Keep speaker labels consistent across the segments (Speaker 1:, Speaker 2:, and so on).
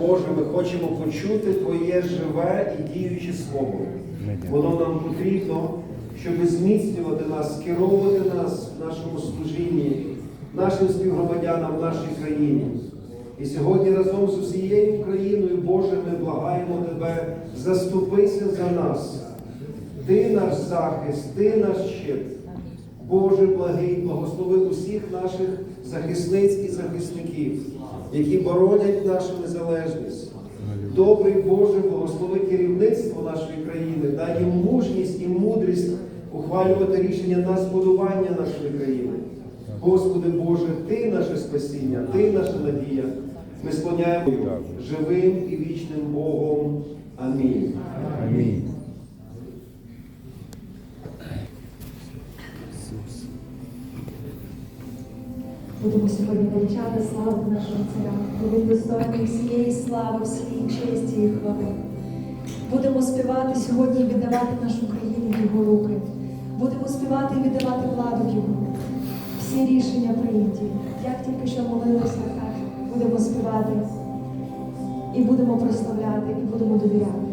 Speaker 1: Боже, ми хочемо почути Твоє живе і діюче слово. Воно нам потрібно, щоб зміцнювати нас, скеровувати нас в нашому служінні, нашим співгромадянам нашій країні. І сьогодні разом з усією Україною, Боже, ми благаємо Тебе, заступися за нас. Ти наш захист, ти наш щит. Боже благий, благослови усіх наших захисниць і захисників, які боронять нашу незалежність. Добрий Боже, благослови керівництво нашої країни, дай їм мужність і мудрість ухвалювати рішення на збудування нашої країни. Господи Боже, Ти наше спасіння, Ти наша надія. Ми склоняємо живим і вічним Богом. Амінь.
Speaker 2: Амінь.
Speaker 3: Будемо сьогодні величати славу нашого царя, він достойний всієї слави, всієї честі і хвали. Будемо співати сьогодні і віддавати нашу країну його руки. Будемо співати і віддавати владу його. Всі рішення прийняті. Як тільки що молилися, будемо співати і будемо прославляти, і будемо довіряти.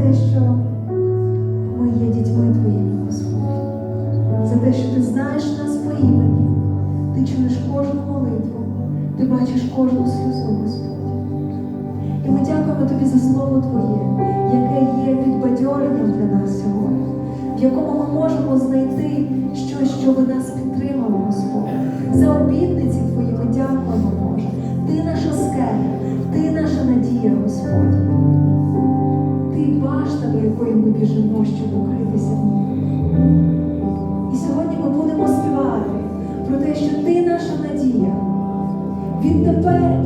Speaker 4: те, що
Speaker 3: Відтепер